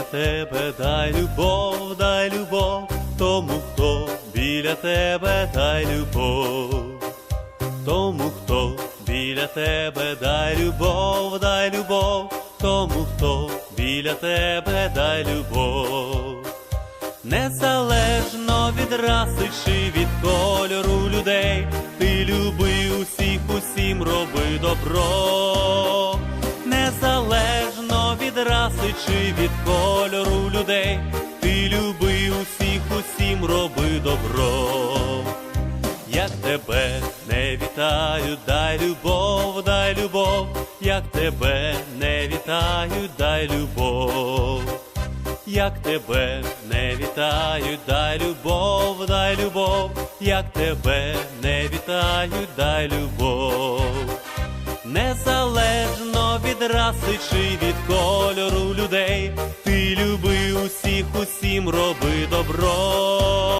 біля тебе, дай любов, дай любов, тому хто біля тебе, дай любов, тому хто біля тебе, дай любов, дай любов, тому хто біля тебе, дай любов. Незалежно від раси чи від кольору людей, ти люби усіх, усім роби добро. Від чи від кольору людей, ти люби усіх, усім роби добро. Як тебе не вітаю, дай любов, дай любов, як тебе не вітаю, дай любов. Як тебе не вітаю, дай любов, дай любов, як тебе не вітаю, дай любов. Незалежно від раси чи від кольору людей, ти люби усіх, усім роби добро.